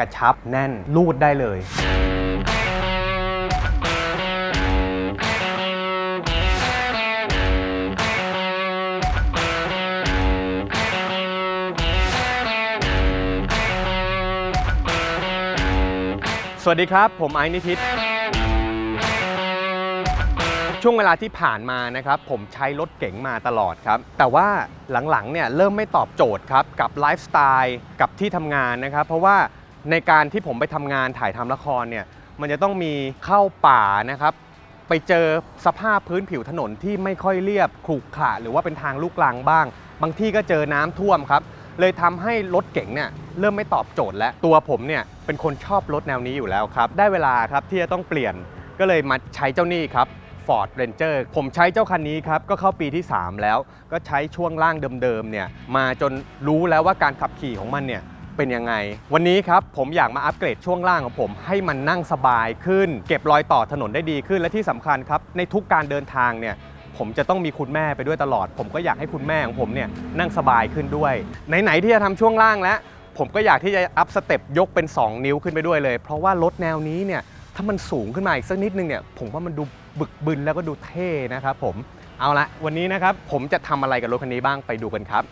กระชับแน่นรูดได้เลย สวัสดีครับ ผมไอซ์นิทิศช่วงเวลาที่ผ่านมานะครับผมใช้รถเก๋งมาตลอดครับ แต่ว่าหลังๆเนี่ยเริ่มไม่ตอบโจทย์ครับ กับไลฟ์สไตล์กับที่ทำงานนะครับ เพราะว่า ในการที่ผมไปทำงานถ่ายทำละครเนี่ยมันจะต้องมีเข้าป่านะครับไปเจอสภาพพื้นผิวถนนที่ไม่ค่อยเรียบขรุขระหรือว่าเป็นทางลูกลังบ้าง บางที่ก็เจอน้ำท่วมครับ เลยทำให้รถเก๋งเนี่ยเริ่มไม่ตอบโจทย์แล้วตัวผมเนี่ยเป็นคนชอบรถแนวนี้อยู่แล้วครับ ได้เวลาครับที่จะต้องเปลี่ยนก็เลยมาใช้เจ้านี่ครับ Ford Ranger ผมใช้เจ้าคันนี้ครับ ก็เข้าปีที่ 3 แล้ว ก็ใช้ช่วงล่างเดิมๆเนี่ยมาจนรู้แล้วว่าการขับขี่ของมันเนี่ย เป็นยังไง วันนี้ครับผมอยากมาอัปเกรดช่วงล่างของผม ให้มันนั่งสบายขึ้น เก็บรอยต่อถนนได้ดีขึ้นและที่สำคัญครับ ในทุกการเดินทางเนี่ยผมจะต้องมีคุณแม่ไปด้วยตลอด ผมก็อยากให้คุณแม่ของผมเนี่ยนั่งสบายขึ้นด้วย ไหนๆที่จะทำช่วงล่างแล้วผมก็อยากที่จะอัพสเต็ปยกเป็น 2 นิ้วขึ้นไปด้วยเลย เพราะว่ารถแนวนี้เนี่ยถ้ามันสูงขึ้นมาอีกสักนิดนึงเนี่ยผมว่ามันดูบึกบึนแล้วก็ดูเท่นะครับผมเอาละวันนี้นะครับผมจะทำอะไรกับรถคันนี้บ้างไปดูกันครับ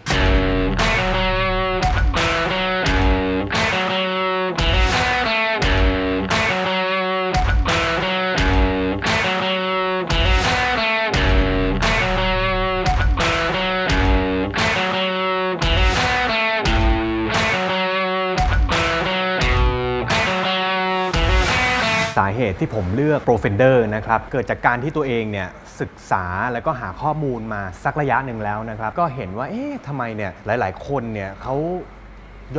าเหตุที่ผมเลือก Profender นะครับ เกิดจากการที่ตัวเองเนี่ยศึกษาแล้วก็หาข้อมูลมาสักระยะหนึ่งแล้วนะครับ ก็เห็นว่า เอ๊ะทำไมเนี่ยหลาย ๆ คนเนี่ยเขา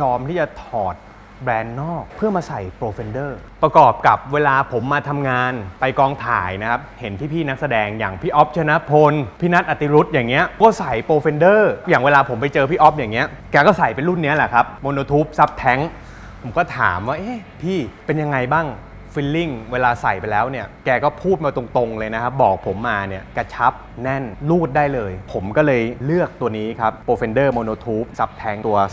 ยอมที่จะถอดแบรนด์นอกเพื่อมาใส่ Profender ประกอบกับเวลาผมมาทำงานไปกองถ่ายนะครับ เห็นพี่ๆนักแสดงอย่างพี่ออฟชนะพล พี่นัทอติรุธอย่างเงี้ยก็ใส่ Profender อย่างเวลาผมไปเจอพี่ออฟอย่างเงี้ยแกก็ใส่เป็นรุ่นนี้แหละครับโมโนทูบซับแทงผมก็ถามว่าเอ๊ะพี่เป็นยังไงบ้าง ฟิลลิ่งเวลาใส่ไปแล้วเนี่ย แกก็พูดมาตรงๆเลยนะครับ บอกผมมาเนี่ย กระชับแน่นรูดได้เลย ผมก็เลยเลือกตัวนี้ครับ Profender Monotube Sub Tank ตัว 2.0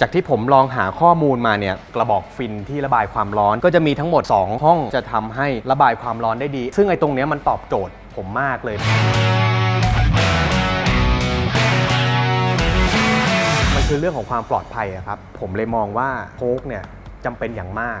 จากที่ผมลองหาข้อมูลมาเนี่ยกระบอกฟินที่ระบายความร้อนก็จะมีทั้งหมด 2 ห้องจะทำให้ระบายความร้อนได้ดี ซึ่งไอ้ตรงนี้มันตอบโจทย์ผมมากเลย คือเรื่องของความปลอดภัยครับ ผมเลยมองว่าโค้กเนี่ยจำเป็นอย่างมาก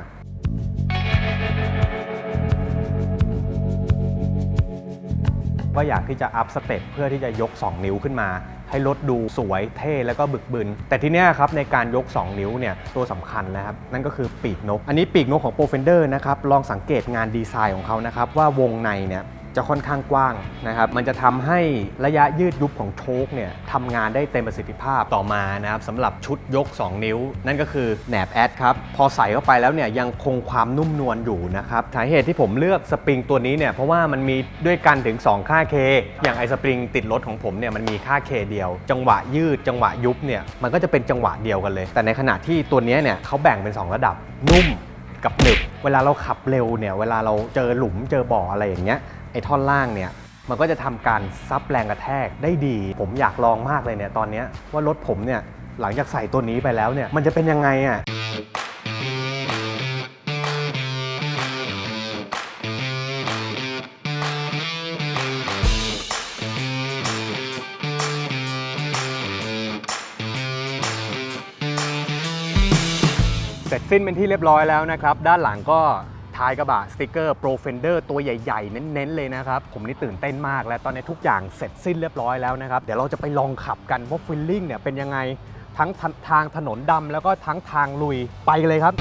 ก็อยากที่จะอัพสเต็ปเพื่อที่จะยก 2 นิ้วขึ้นมา ให้รถดูสวยเท่แล้วก็บึกบึน แต่ทีเนี้ยครับในการยก 2 นิ้วเนี่ยตัวสำคัญนะครับ นั่นก็คือปีกนก อันนี้ปีกนกของ p r o f e n d e r นะครับ ลองสังเกตงานดีไซน์ของเขานะครับ ว่าวงในเนี่ย จะค่อนข้างกว้างนะครับมันจะทำให้ระยะยืดยุบของโชคเนี่ยทำงานได้เต็มประสิทธิภาพต่อมานะครับสำหรับชุดยก 2 นิ้ว นั่นก็คือแหนบแอดครับพอใส่เข้าไปแล้วเนี่ยยังคงความนุ่มนวลอยู่นะครับสาเหตุที่ผมเลือกสปริงตัวนี้เนี่ยเพราะว่ามันมีด้วยกันถึง 2 ค่า K อย่างไอสปริงติดรถของผมเนี่ยมันมีค่า K เดียว จังหวะยืดจังหวะยุบเนี่ยมันก็จะเป็นจังหวะเดียวกันเลย แต่ในขณะที่ตัวนี้เนี่ยเขาแบ่งเป็น 2 ระดับนุ่มกับหนึบเวลาเราขับเร็วเนี่ยเวลาเราเจอหลุมเจอบ่ออะไรอย่างเงี้ย อ้ท่อนล่างเนี่ยมันก็จะทำการซับแรงกระแทกได้ดี ผมอยากลองมากเลยเนี่ยตอนนี้ว่ารถผมเนี่ยหลังจากใส่ตัวนี้ไปแล้วเนี่ยมันจะเป็นยังไงอะ่ะเสร็จสิ้นเป็นที่เรียบร้อยแล้วนะครับ ด้านหลังก็ ท้ายกระบะสติกเกอร์ Pro Fender ตัวใหญ่ๆ เน้นๆ เลยนะครับ ผมนี่ตื่นเต้นมากและตอนนี้ทุกอย่างเสร็จสิ้นเรียบร้อยแล้วนะครับ เดี๋ยวเราจะไปลองขับกันว่าฟิลลิ่งเนี่ยเป็นยังไงทั้งททางถนนดำแล้วก็ทั้งทางลุยไปกันเลยครับ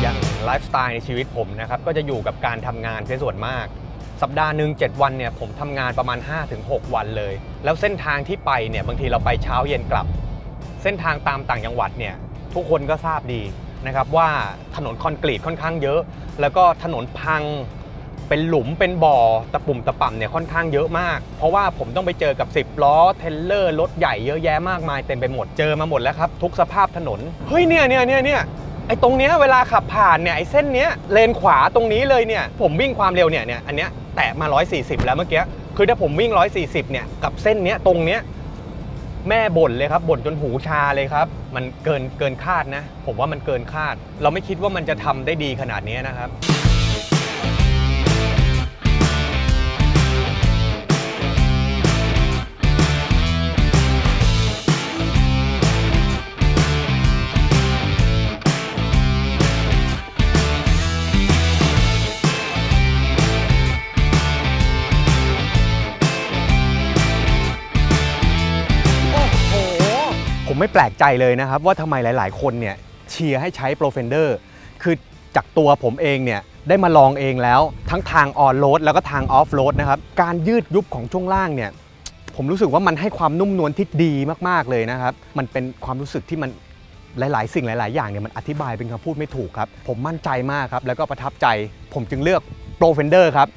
อย่างไลฟ์สไตล์ในชีวิตผมนะครับ ก็จะอยู่กับการทำงานเป็นส่วนมาก สัปดาห์หนึ่ง7วันเนี่ยผมทำงานประมาณ 5-6 วันเลย แล้วเส้นทางที่ไปเนี่ยบางทีเราไปเช้าเย็นกลับ เส้นทางตามต่างจังหวัดเนี่ย ทุกคนก็ทราบดีนะครับว่าถนนคอนกรีตค่อนข้างเยอะ แล้วก็ถนนพังเป็นหลุมเป็นบ่อตะปุ่มตะป่ำเนี่ยค่อนข้างเยอะมาก เพราะว่าผมต้องไปเจอกับ 10 ล้อเทเลอร์รถใหญ่เยอะแยะมากมายเต็มไปหมดเจอมาหมดแล้วครับ ทุกสภาพถนน เฮ้ยเนี่ยเนี่ยเนี่ยเนี่ยไอ้ตรงเนี้ยเวลาขับผ่านเนี่ยไอ้เส้นเนี้ยเลนขวาตรงนี้เลยเนี่ยผมวิ่งความเร็วเนี่ยเนี่ยอันเนี้ยแตะมา 140 แล้วเมื่อกี้คือถ้าผมวิ่ง 140 เนี่ยกับเส้นเนี้ยตรงเนี้ย แม่บ่นเลยครับบ่นจนหูชาเลยครับ มันเกินเกินคาดนะ ผมว่ามันเกินคาด เราไม่คิดว่ามันจะทำได้ดีขนาดนี้นะครับ ผมไม่แปลกใจเลยนะครับ ว่าทำไมหลาย ๆ คนเนี่ยเชียร์ให้ใช้ Pro Fender คือจากตัวผมเองเนี่ยได้มาลองเองแล้ว ทั้งทางออนโรดแล้วก็ทางออฟโรดนะครับ การยืดยุบของช่วงล่างเนี่ยผมรู้สึกว่ามันให้ความนุ่มนวลที่ดีมาก ๆ เลยนะครับ มันเป็นความรู้สึกที่มันหลาย ๆ สิ่งหลาย ๆ อย่างเนี่ยมันอธิบายเป็นคำพูดไม่ถูกครับ ผมมั่นใจมากครับ แล้วก็ประทับใจ ผมจึงเลือก Pro Fender ครับ